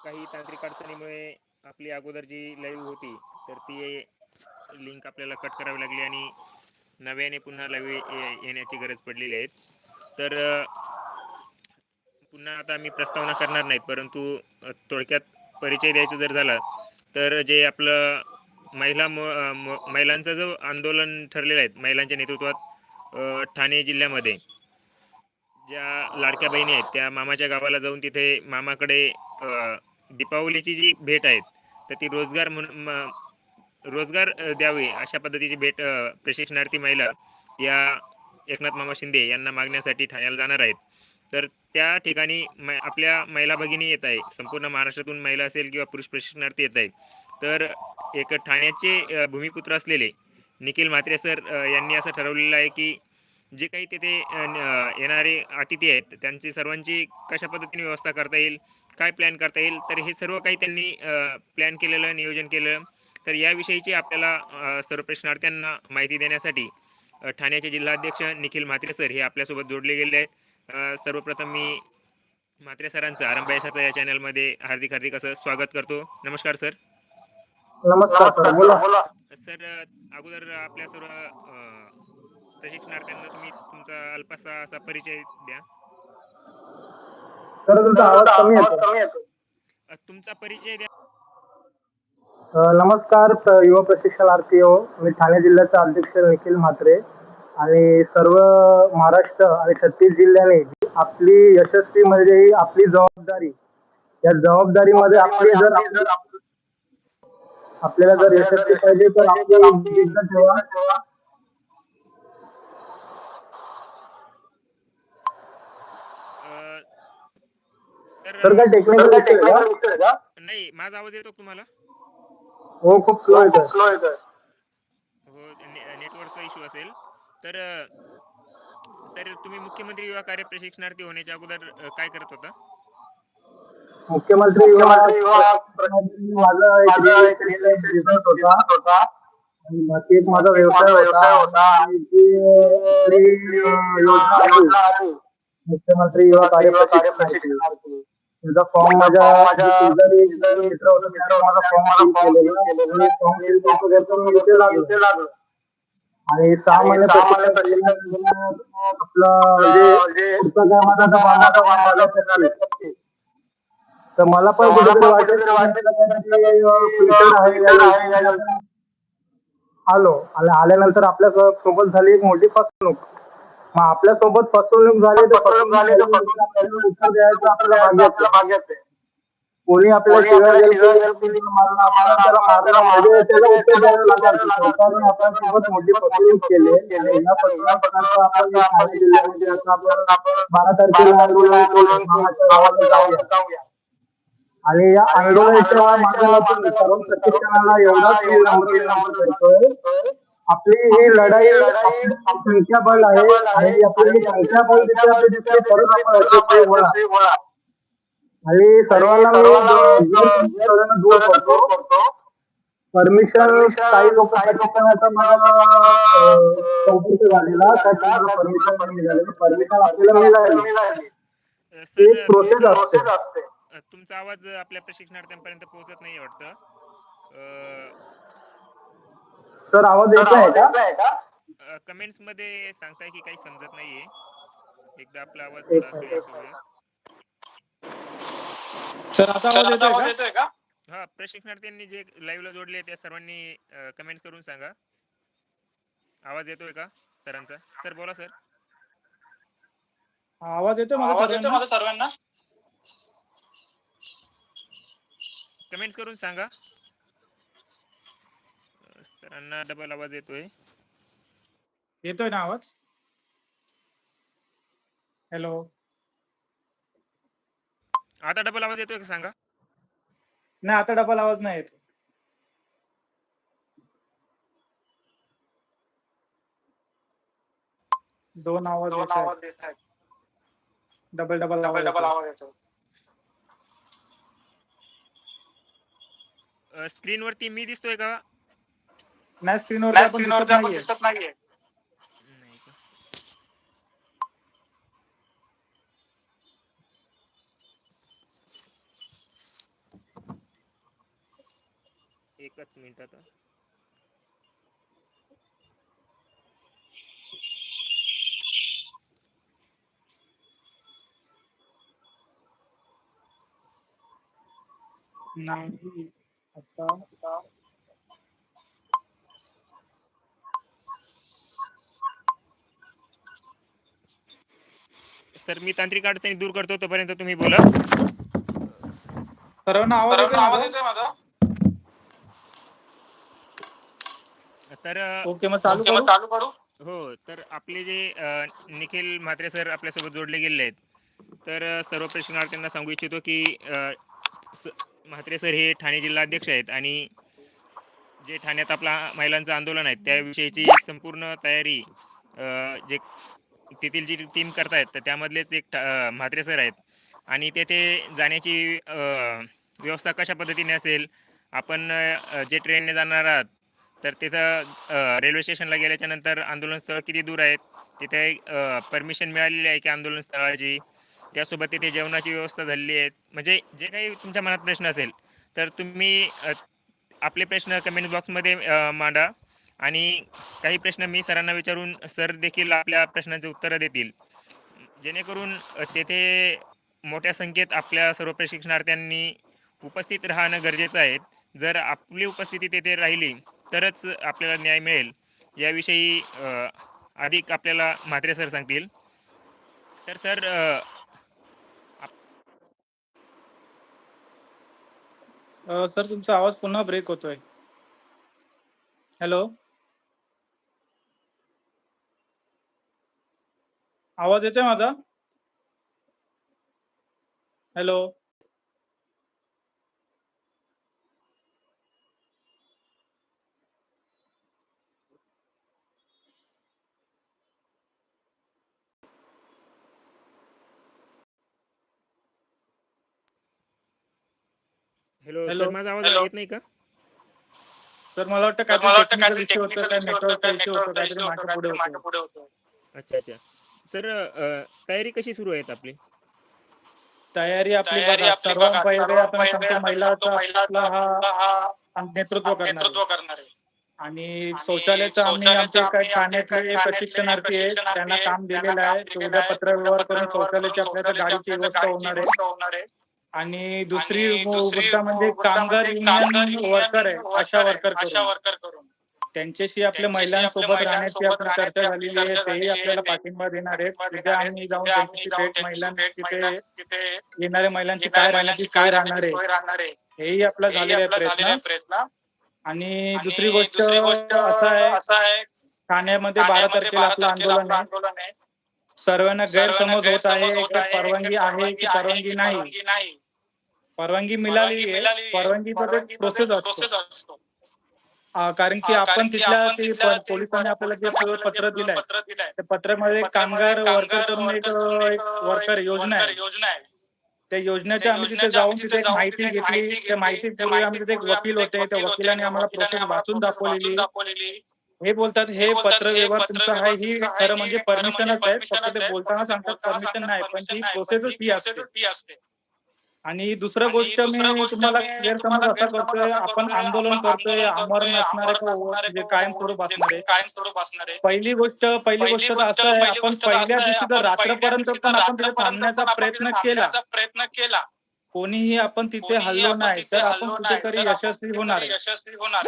काही तांत्रिक अडचणीमुळे आपली अगोदर जी लाईव्ह होती तर ती लिंक आपल्याला कट करावी लागली आणि नव्याने पुन्हा लाईव्ह येण्याची गरज पडलेली आहे. तर पुन्हा आता मी प्रस्तावना करणार नाहीत परंतु थोडक्यात परिचय द्यायचा जर झाला तर जे आपलं महिला मो महिलांचं जो आंदोलन ठरलेलं आहे महिलांच्या नेतृत्वात ठाणे जिल्ह्यामध्ये ज्या लाडक्या बहिणी आहेत त्या मामाच्या गावाला जाऊन तिथे मामाकडे दीपावलीची जी भेट आहे तर ती रोजगार म्हणून रोजगार द्यावे अशा पद्धतीची भेट प्रशिक्षणार्थी महिला या एकनाथ मामा शिंदे यांना मागण्यासाठी ठाण्याला जाणार आहेत. तर त्या ठिकाणी मै आपल्या महिला भगिनी येत आहे संपूर्ण महाराष्ट्रातून महिला असेल किंवा पुरुष प्रशिक्षणार्थी येत आहेत. तर एक ठाण्याचे भूमिपुत्र असलेले निखिल म्हात्रे सर यांनी असं ठरवलेलं आहे की जे काही तिथे येणारे अतिथी आहेत त्यांची सर्वांची कशा पद्धतीने व्यवस्था करता येईल? काय प्लॅन करता येईल? तर हे सर्व काही त्यांनी प्लॅन केलेलं नियोजन केलं तर याविषयीची आपल्याला सर्व प्रश्नार्थ्यांना माहिती देण्यासाठी ठाण्याचे जिल्हाध्यक्ष निखिल म्हात्रे सर हे आपल्यासोबत जोडले गेले आहेत. सर्वप्रथम मी म्हात्रे सरांचं आरंभ यशाचं या चॅनलमध्ये हार्दिक हार्दिक असं स्वागत करतो. नमस्कार सर. नमस्कार सर. बोला. सर अ, अगोदर आपल्या सर्व प्रशिक्षणार्थ्यांना तुम्ही तुमचा अल्पासा असा परिचय द्या. सर तुमचा आवाज कमी येतो. अ, तुमचा परिचय द्या. अ, नमस्कार युवा प्रशिक्षणार्थी हो. मी ठाणे जिल्ह्याचा अध्यक्ष निखिल म्हात्रे आणि सर्व महाराष्ट्र आणि छत्तीस जिल्ह्याने जी आपली यशस्वी म्हणजे ही आपली जबाबदारी. या जबाबदारीमध्ये आपली जर आपल्याला जर यशस्वी पाहिजे तर आपली जिद्द ठेवा अ, सर काय टेक्निकल का? नाही माझा आवाज येतो तुम्हाला? हो खूप स्लो येतो स्लो हो ने- नेटवर्कचा इश्यू असेल. तर सर तुम्ही मुख्यमंत्री युवा कार्य प्रशिक्षणार्थी होण्याच्या अगोदर काय करत होता? मुख्यमंत्री युवा माझा एक व्यवसाय होता. मुख्यमंत्री युवा कार्य प्रशिक्षणार्थी. त्याचा फॉर्म माझ्या मित्र होता माझा फॉर्म आणि फॉर्म सहा महिने आपलं तर मला पण आलो. आणि आल्यानंतर आपल्यासोबत झाली एक मोठी फसवणूक. मग आपल्यासोबत फसवणूक झाली तर फसवणूक झाली तर फसवणूक उत्तर द्यायचं आपल्याला भाग्याचं. कोणी आपल्याला शिव्या कोणी आपण त्याला मारलं त्याला उत्तर द्यायला लागायचं सरकारने आपल्यासोबत मोठी फसवणूक केली. आणि या फसवणुकीनंतर आपण या ठाणे जिल्ह्यामध्ये आता आपण बारा तारखेला आंदोलन करून मामाच्या गावाला जाऊया. आणि या आंदोलनाच्या माध्यमातून सर्व प्रशिक्षणाला एवढाच करतोय. आपली ही लढाई संख्याबळ आहे आणि आपली संख्याबळ आणि सर्वांना मी द- द- सर्वांना दूर करतो. परमिशन काही लोक मला चौकशी झालेला. परमिशन आपल्याला एक प्रोसेस असते. तुमचा आवाज आपल्या प्रशिक्षणार्थ्यांपर्यंत पोहोचत नाही वाटतं. सर आवाज येत आहे का? कमेंट्समध्ये सांगताय की काही समजत नाहीये. एकदा आपला आवाज सर आता आवाज येतोय का? हा प्रशिक्षणार्थ्यांनी जे लाईव्ह ला जोडले त्या सर्वांनी कमेंट करून सांगा. आवाज येतोय का सरांचा? सर बोला सर. आवाज येतोय आवाज येतोय सर्वांना? मला सर्वांना? कमेंट्स करून सांगा. अ, सरांना डबल आवाज येतोय. येतोय ना आवाज? हॅलो आता डबल आवाज येतोय का सांगा? नाही आता डबल आवाज नाही येत. दोन आवाज दोन येत आवाज येत आहेत. डबल डबल डबल डबल आवाज आवाज येतो स्क्रीन वरती मी दिसतोय का? नाही स्क्रीनवर नाही आपण स्क्रीनवर दिसत आपण नाहीये दिसत नाहीये नाही का एकच मिनिट आता. नाही आता सर मी तांत्रिक अडचणी दूर करतो तोपर्यंत तुम्ही बोला. सर्वांना आवाज येतोय माझा? तर ओके मग चालू करू? चालू करू. हो तर आपले जे अ, निखिल म्हात्रे सर आपल्यासोबत जोडले गेलेले आहेत तर अ, सर्व प्रश्नार्थ्यांना सांगू इच्छितो की अ, स- म्हात्रे सर हे ठाणे जिल्हा अध्यक्ष आहेत आणि जे ठाण्यात आपला महिलांचं आंदोलन आहे त्याविषयीची संपूर्ण तयारी अ, जे तेथील जी टीम करतायत तर त्यामधलेच एक ठा- म्हात्रे सर आहेत. आणि तेथे जाण्याची व्यवस्था कशा पद्धतीने असेल? आपण जे ट्रेनने जाणार आहात तर तिथं रेल्वे स्टेशनला गेल्याच्यानंतर आंदोलन स्थळ किती दूर आहेत? तिथे परमिशन मिळालेली आहे की आंदोलन स्थळाची त्यासोबत तिथे जेवणाची व्यवस्था झालेली आहे. म्हणजे जे काही तुमच्या मनात प्रश्न असेल तर तुम्ही आपले प्रश्न कमेंट बॉक्समध्ये मांडा. आणि काही प्रश्न मी सरांना विचारून सर देखील आपल्या प्रश्नांचे उत्तरं देतील. जेणेकरून तेथे मोठ्या संख्येत आपल्या सर्व प्रशिक्षणार्थ्यांनी उपस्थित राहणं गरजेचं आहे. जर आपली उपस्थिती तेथे राहिली तरच आपल्याला न्याय मिळेल. याविषयी अधिक आपल्याला म्हात्रे सर सांगतील. तर सर सर तुमचा आवाज पुन्हा ब्रेक होतोय. हॅलो? आवाज येतोय माझा हॅलो हॅलो हॅलो. सर माझा आवाज. येत नाही का सर मला वाटतं तर मला वाटतं काय होतं पुढे होतं. अच्छा अच्छा सर तयारी कशी सुरू आहेत आपली? तयारी आपली तयारी बघा आपली सर्वात पहिले आपण सांगतो महिलाचा हा नेतृत्व करणार आहे. आणि शौचालयाचं आम्ही शौचालयाचं आमचे काही ठाण्यातले प्रशिक्षणार्थी आहेत त्यांना काम दिलेलं आहे. ते उद्या. पत्रव्यवहार करून शौचालयाची आपल्याला गाडीची व्यवस्था होणार आहे. व्यवस्था होणार आहे. आणि दुसरी मुद्दा म्हणजे कामगार म्हणजे कामगार युनियन वर्कर आहे union आशा वर्कर करून. त्यांच्याशी आपल्या महिलांसोबत राहण्याची राहण्याची चर्चा झालेली आहे तेही. आपल्याला ते- पाठिंबा देणार आहेत. तिथे. आम्ही जाऊन जाऊन भेट महिलांची तिथे येणाऱ्या महिलांची काय राहण्याची काय राहणार आहे. हेही आपला झालेला आहे प्रयत्न. आणि दुसरी गोष्ट असं आहे ठाण्यामध्ये बारा तारखेला आपलं आंदोलन आहे. सर्वांना गैरसमज होत आहे परवानगी आहे की परवानगी नाही. परवानगी नाही परवानगी आहे. परवानगीचा प्रोसेस असतो. कारण की आ, आपण कारण की तिथल्या ते पोलिसांनी आपल्याला जे पत्र दिलंय त्या पत्रामध्ये कामगार वर्कर करून एक वर्कर योजना आहे. त्या योजनेच्या आम्ही तिथे जाऊन तिथे एक माहिती घेतली. त्या. माहितीपूर्वी आम्ही तिथे एक वकील होते. त्या. वकिलाने आम्हाला प्रोसेस वाचून दाखवलेली. हे बोलतात हे पत्र हे व्यवहार तुमचं आहे ही खरं ही म्हणजे खरं म्हणजे परमिशनच आहे. फक्त ते. बोलताना सांगतात परमिशन नाही. पण ती प्रोसेसच ती असते. आणि दुसरं गोष्ट मी तुम्हाला गैरसमज असा करतोय आपण आंदोलन करतोय अमर नसणारे का कायमस्वरूप असणारे. पहिली गोष्ट पहिली गोष्ट तर असं आहे आपण पहिल्या दिवशी तर रात्रपर्यंत पण आपण तिथे थांबण्याचा प्रयत्न केला. प्रयत्न केला. कोणीही आपण तिथे हल्लो नाही तर आपण कुठेतरी यशस्वी होणार यशस्वी होणार.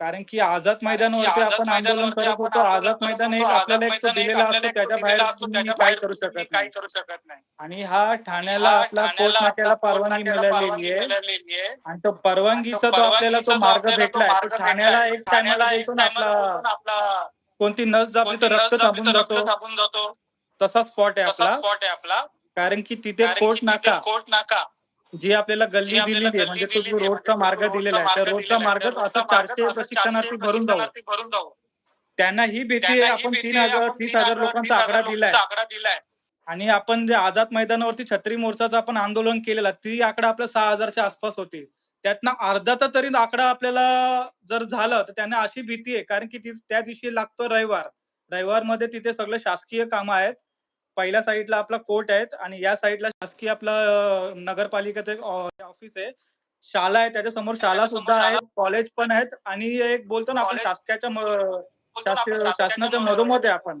कारण की आझाद मैदानावरती आपण आंदोलन करत होतो. आझाद मैदान. एक आपल्याला एक दिलेला असतो त्याच्या बाहेर बाहेर करू शकत नाही. करू शकत नाही. आणि हा ठाण्याला आपला कोर्ट नाक्याला परवानगी मिळालेली आहे. आणि तो परवानगीचा तो जो आपल्याला तो जो मार्ग आपल्याला तो भेटलाय तो मार्ग ठाण्याला एक टायमाला ठाण्याला एक ना आपला कोणती नस दाबली तर रक्त रक्त जातो. तसा स्पॉट आहे आपला. स्पॉट आहे आपला. कारण की तिथे कोर्ट नाका. कोर्ट नाका. जी आपल्याला गल्ली दिलेली आहे म्हणजे तो जो रोडचा म्हणजे मार्ग दिलेला आहे त्या रोडचा. मार्ग असं चारशे प्रशिक्षणार्थी भरून जावं. त्यांना ही भीती आहे आपण तीन हजार तीस हजार लोकांचा आकडा दिलाय. आणि आपण जे आझाद मैदानावरती छत्री मोर्चाचं आपण आंदोलन केलेला ती आकडा आपला सहा हजारच्या आसपास होती. त्यातनं अर्धाचा तरी आकडा आपल्याला जर झालं तर त्यांना अशी भीती आहे कारण की ती त्या दिवशी लागतो रविवार. रविवारमध्ये तिथे सगळे शासकीय कामं आहेत. पहिल्या साईडला आपला कोर्ट आहेत आणि या साईडला शासकीय आपला नगरपालिकेचं ऑफिस आहे शाळा आहे त्याच्यासमोर शाळा सुद्धा आहेत कॉलेज पण आहेत आणि एक बोलतो ना आपण शासकाच्या शासनाच्या मधोमध आहे आपण.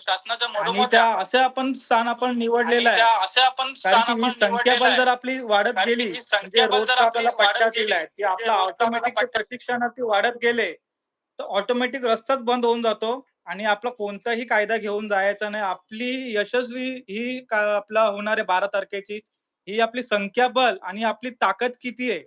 शासनाच्या आणि त्या असे आपण स्थान आपण निवडलेलं आहे. संख्याबल जर आपली वाढत गेली म्हणजे आपली आपल्याला पट्टा गेली, दिलाय ती आपला रोजचा आपल्याला ऑटोमॅटिक प्रशिक्षणार्थी वाढत गेले तर ऑटोमॅटिक रस्ताच बंद होऊन जातो. आणि आपला कोणताही कायदा घेऊन जायचा नाही. आपली यशस्वी ही का आपला होणार आहे बारा तारखेची ही आपली संख्याबल आणि आपली ताकद किती आहे?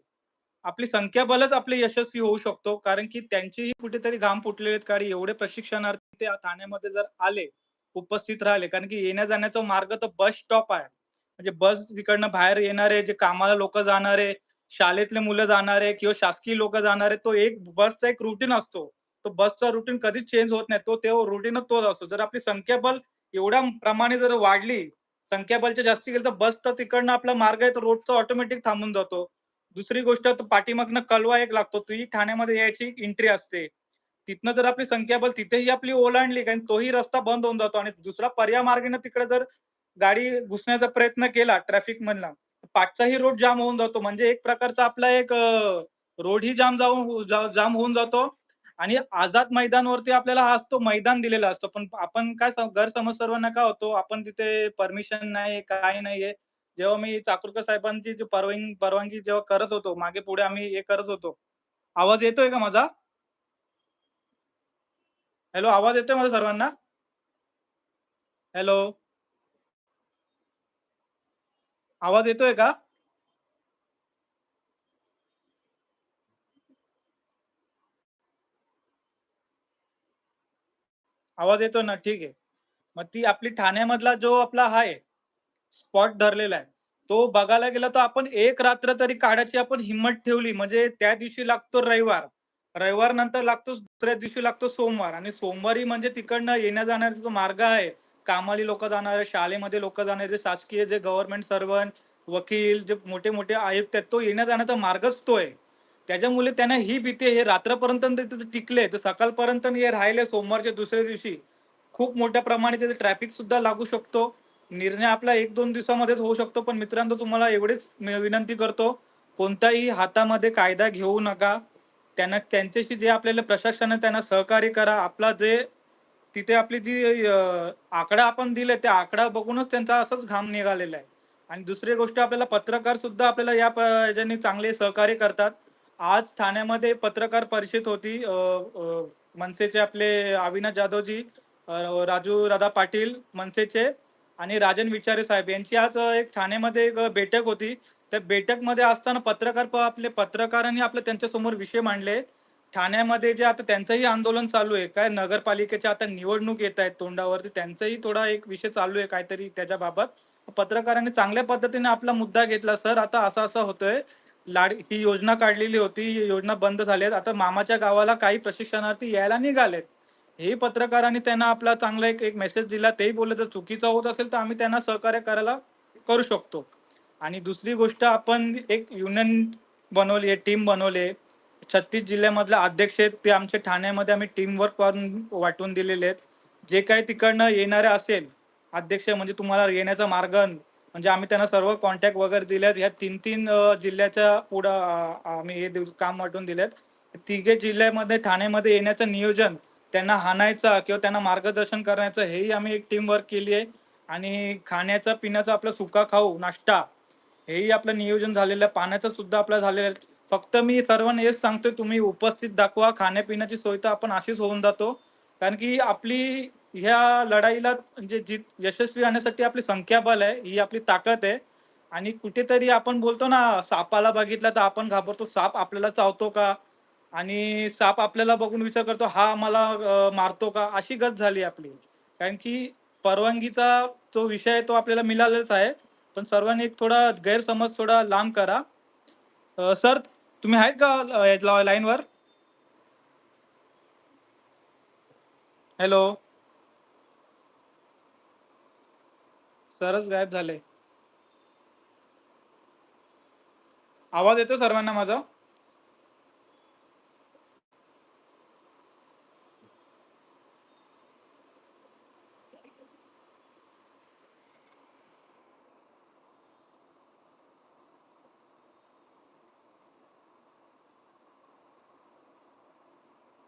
आपली संख्याबलच आपले यशस्वी होऊ शकतो. कारण की त्यांचीही कुठेतरी घाम फुटलेले आहेत. कारण एवढे प्रशिक्षणार्थी ते ठाण्यामध्ये जर आले उपस्थित राहिले कारण की येण्या जाण्याचा मार्ग तर बस स्टॉप आहे. म्हणजे बस तिकडनं बाहेर येणारे जे कामाला लोक जाणारे शाळेतले मुलं जाणारे किंवा शासकीय लोक जाणारे तो एक बसचा एक रुटीन असतो. तो बसचा रुटीन कधीच चेंज होत नाही. तो तेव्हा रुटीनच तोच असतो. जर आपली संख्याबल एवढ्या प्रमाणे जर वाढली संख्याबलच्या जास्ती गेली तर बस तर तिकडनं आपला मार्ग आहे तर रोडचा ऑटोमॅटिक थांबून जातो. दुसरी गोष्ट तर पाठीमागनं कलवा एक लागतो. ती ठाण्यामध्ये यायची एंट्री असते. तिथनं जर आपली संख्याबल तिथेही आपली ओलांडली कारण तोही रस्ता बंद होऊन जातो. आणि दुसरा पर्याय मार्गाने तिकडे जर गाडी घुसण्याचा प्रयत्न केला ट्रॅफिक मधला पाठचाही रोड जाम होऊन जातो. म्हणजे एक प्रकारचा आपला एक रोड ही जाम जाऊन जाम होऊन जातो. आणि आझाद मैदानवरती आपल्याला हा असतो मैदान दिलेला असतो. पण आपण काय घर गैरसमज सर्वांना का होतो. आपण तिथे परमिशन नाही काय नाहीये जेव्हा मी चाकूरकर साहेबांची परवानगी परवानगी जेव्हा करत होतो मागे पुढे आम्ही हे करत होतो. आवाज येतोय का माझा? हॅलो आवाज येतोय माझा सर्वांना? हॅलो आवाज येतोय का? आवाज येतो ना? ठीक आहे. मग ती आपली ठाण्यामधला जो आपला हाय स्पॉट धरलेला आहे तो बघायला गेला तर आपण एक रात्र तरी काढायची आपण हिंमत ठेवली. म्हणजे त्या दिवशी लागतो रविवार. रविवार नंतर लागतो दुसऱ्या दिवशी लागतो सोमवार. आणि सोमवारी म्हणजे तिकडनं येण्या जाण्याचा जो मार्ग आहे कामाली लोक जाणारे शाळेमध्ये लोक जाणारे शासकीय जे गव्हर्नमेंट सर्वंट वकील जे मोठे मोठे आयुक्त आहेत तो येण्या जाण्याचा मार्गच तो आहे त्याच्यामुळे त्यांना ही भीती हे रात्रपर्यंत तिथे टिकले. तर सकाळपर्यंत हे राहिले. सोमवारच्या दुसऱ्या दिवशी. खूप मोठ्या प्रमाणे त्याचा ट्रॅफिक सुद्धा लागू शकतो. निर्णय आपला एक दोन दिवसामध्येच होऊ शकतो. पण मित्रांनो तुम्हाला एवढीच विनंती करतो. कोणताही हातामध्ये कायदा घेऊ नका. त्यांना त्यांच्याशी जे आपल्याला प्रशासनाने त्यांना सहकार्य करा. आपला जे तिथे आपली जी आकडा आपण दिले त्या आकडा बघूनच त्यांचा असंच घाम निघालेला आहे. आणि दुसरी गोष्ट आपल्याला पत्रकार सुद्धा आपल्याला या प- याच्याने चांगले सहकार्य करतात. आज ठाण्यामध्ये पत्रकार परिषद होती मनसेचे आपले अविनाश जाधवजी राजू राधा पाटील मनसेचे आणि राजन विचारे साहेब यांची आज एक ठाण्यामध्ये एक बैठक होती. त्या बैठकमध्ये असताना पत्रकार आपले पत्रकारांनी आपले त्यांच्यासमोर विषय मांडले. ठाण्यामध्ये जे आता त्यांचंही आंदोलन चालू आहे काय नगरपालिकेच्या आता निवडणूक येत आहेत तोंडावरती त्यांचाही थोडा एक विषय चालू आहे काहीतरी त्याच्याबाबत. पत्रकारांनी चांगल्या पद्धतीने आपला मुद्दा घेतला सर आता असं असं होतंय. लाड ही योजना काढलेली होती ही योजना बंद झाली आता मामाच्या गावाला काही प्रशिक्षणार्थी यायला निघालेत. हे पत्रकारांनी त्यांना आपला चांगला एक एक मेसेज दिला. तेही बोलले जर चुकीचं होत असेल तर आम्ही त्यांना सहकार्य करायला करू शकतो. आणि दुसरी गोष्ट आपण एक युनियन बनवली आहे टीम बनवली आहे. छत्तीस जिल्ह्यामधले अध्यक्ष आहेत ते आमच्या ठाण्यामध्ये आम्ही टीम वर्क करून वाटून दिलेले आहेत. जे काही तिकडनं येणारे असेल अध्यक्ष म्हणजे तुम्हाला येण्याचा मार्ग म्हणजे आम्ही त्यांना सर्व कॉन्टॅक्ट वगैरे दिल्यात. ह्या तीन तीन जिल्ह्याच्या पुढं आम्ही हे काम वाटून दिलेत. तिघे जिल्ह्यामध्ये ठाण्यामध्ये येण्याचं नियोजन त्यांना हाणायचं किंवा त्यांना मार्गदर्शन करण्याचं हेही आम्ही एक टीम वर्क केली आहे. आणि खाण्याचं पिण्याचं आपलं सुका खाऊ नाश्ता हेही आपलं नियोजन झालेलं आहे. पाण्याचं सुद्धा आपलं झालेलं आहे. फक्त मी सर्वांना हेच सांगतोय तुम्ही उपस्थित दाखवा. खाण्यापिण्याची सोय तर आपण अशीच होऊन जातो. कारण की आपली ह्या लढाईला म्हणजे जी यशस्वी होण्यासाठी आपली संख्याबल आहे ही आपली ताकद आहे. आणि कुठेतरी आपण बोलतो ना सापाला बघितला तर आपण घाबरतो साप आपल्याला चावतो का? आणि साप आपल्याला बघून विचार करतो हा मला मारतो का? अशी गत झाली आपली. कारण की परवानगीचा जो विषय आहे तो आपल्याला मिळालाच आहे. पण सर्वांनी एक थोडा गैरसमज थोडा लांब करा. सर तुम्ही आहेत का लाईनवर? हॅलो. सरच गायब झाले. आवाज येतो सर्वांना माझा?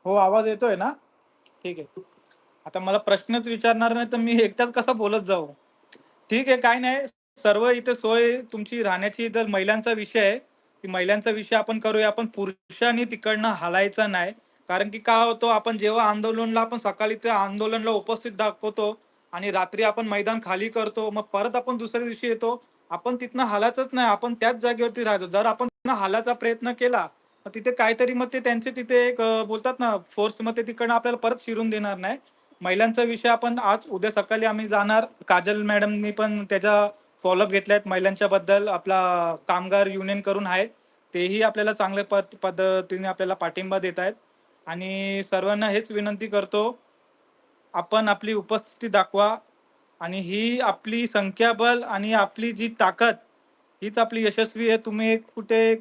हो आवाज येतोय ना? ठीक आहे. आता मला प्रश्नच विचारणार नाही तर मी एकटाच कसा बोलत जाऊ? ठीक आहे काय नाही. सर्व इथे सोय तुमची राहण्याची जर महिलांचा विषय आहे की महिलांचा विषय आपण करूया. आपण पुरुषांनी तिकडनं हलायचा नाही. कारण की काय होतो आपण जेव्हा आंदोलनला आपण सकाळी त्या आंदोलनला उपस्थित दाखवतो आणि रात्री आपण मैदान खाली करतो मग परत आपण दुसऱ्या दिवशी येतो. आपण तिथनं हालायचंच नाही. आपण त्याच जागेवरती राहतो जर आपण तिथनं हालायचा प्रयत्न केला तर तिथे काहीतरी मग ते त्यांचे तिथे एक बोलतात ना फोर्समध्ये तिकडनं आपल्याला परत शिरून देणार नाही. महिलांचा विषय आपण आज उद्या सकाळी आम्ही जाणार. काजल मॅडमनी पण त्याच्या फॉलोअप घेतल्यात महिलांच्या बद्दल आपला कामगार युनियन करून आहेत. तेही आपल्याला चांगल्या पद पद्धतीने आपल्याला पाठिंबा देत आहेत. आणि सर्वांना हेच विनंती करतो आपण आपली उपस्थिती दाखवा. आणि ही आपली संख्याबल आणि आपली जी ताकद हीच आपली यशस्वी आहे. तुम्ही कुठे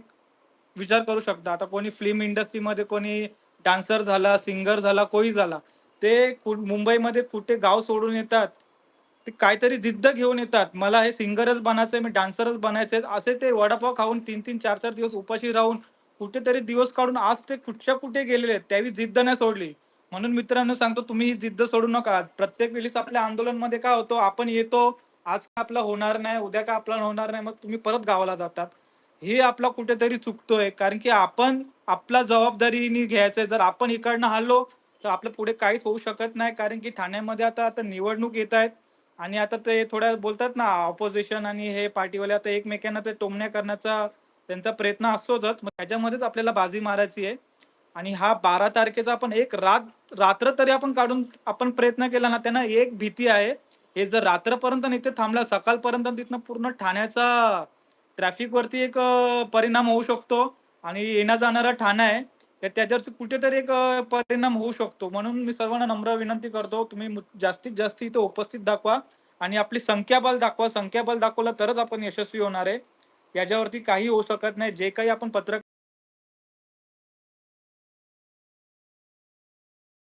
विचार करू शकता. आता कोणी फिल्म इंडस्ट्रीमध्ये कोणी डान्सर झाला सिंगर झाला कोणी झाला. ते कु- मुंबईमध्ये कुठे गाव सोडून येतात ते काहीतरी जिद्द घेऊन येतात. मला हे सिंगरच बनायचंय मी डान्सरच बनायचंय असे ते वडापाव खाऊन तीन तीन चार चार दिवस उपाशी राहून कुठेतरी दिवस काढून आज ते कुठच्या कुठे गेलेले आहेत त्यावेळी जिद्द नाही सोडली. म्हणून मित्रांनो सांगतो तुम्ही ही जिद्द सोडू नका. प्रत्येक वेळेस आपल्या आंदोलनमध्ये काय होतो आपण येतो आज का आपला होणार नाही उद्या का आपला होणार नाही मग तुम्ही परत गावाला जातात. हे आपला कुठेतरी चुकतोय कारण की आपण आपला जबाबदारीने घ्यायचंय. जर आपण इकडनं हल्लो तर आपलं पुढे काहीच होऊ शकत नाही कारण की ठाण्यामध्ये आता आता निवडणूक येत आहेत. आणि आता ते थोड्या बोलतात ना ऑपोजिशन आणि हे पार्टीवाले आता एकमेकांना ते टोमण्या करण्याचा त्यांचा प्रयत्न असतोच. मग त्याच्यामध्येच आपल्याला बाजी मारायची आहे. आणि हा बारा तारखेचा आपण एक रात रात्र तरी आपण काढून आपण प्रयत्न केला ना त्यांना एक भीती आहे. हे जर रात्रपर्यंत इथे थांबला सकाळपर्यंत तिथनं पूर्ण ठाण्याचा ट्रॅफिक वरती एक परिणाम होऊ शकतो. आणि येण्या जाणारा ठाणा आहे. तर त्याच्यावरती कुठेतरी एक परिणाम होऊ शकतो. म्हणून मी सर्वांना नम्र विनंती करतो तुम्ही जास्तीत जास्त इथे उपस्थित दाखवा आणि आपली संख्याबल दाखवा. संख्याबल दाखवलं तरच आपण यशस्वी होणार आहे. याच्यावरती काही होऊ शकत नाही. जे काही आपण पत्रक